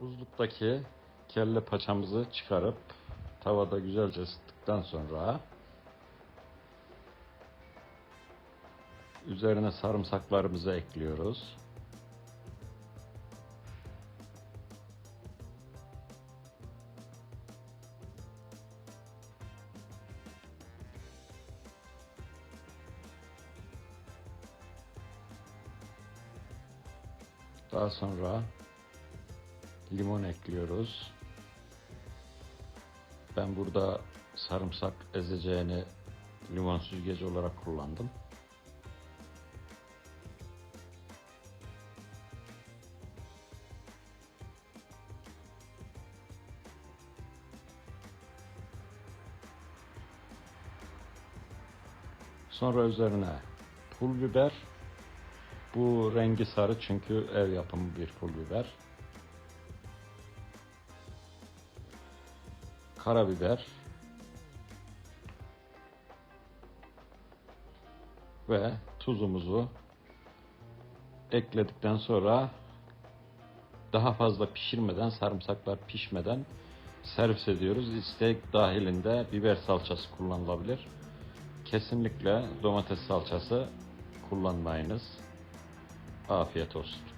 Buzluktaki kelle paçamızı çıkarıp tavada güzelce ısıttıktan sonra üzerine sarımsaklarımızı ekliyoruz. Daha sonra limon ekliyoruz. Ben burada sarımsak ezeceğini limon süzgeci olarak kullandım. Sonra üzerine pul biber. Bu rengi sarı çünkü ev yapımı bir pul biber. Karabiber. Ve tuzumuzu ekledikten sonra daha fazla pişirmeden, sarımsaklar pişmeden servis ediyoruz. İstek dahilinde biber salçası kullanılabilir. Kesinlikle domates salçası kullanmayınız. Afiyet olsun.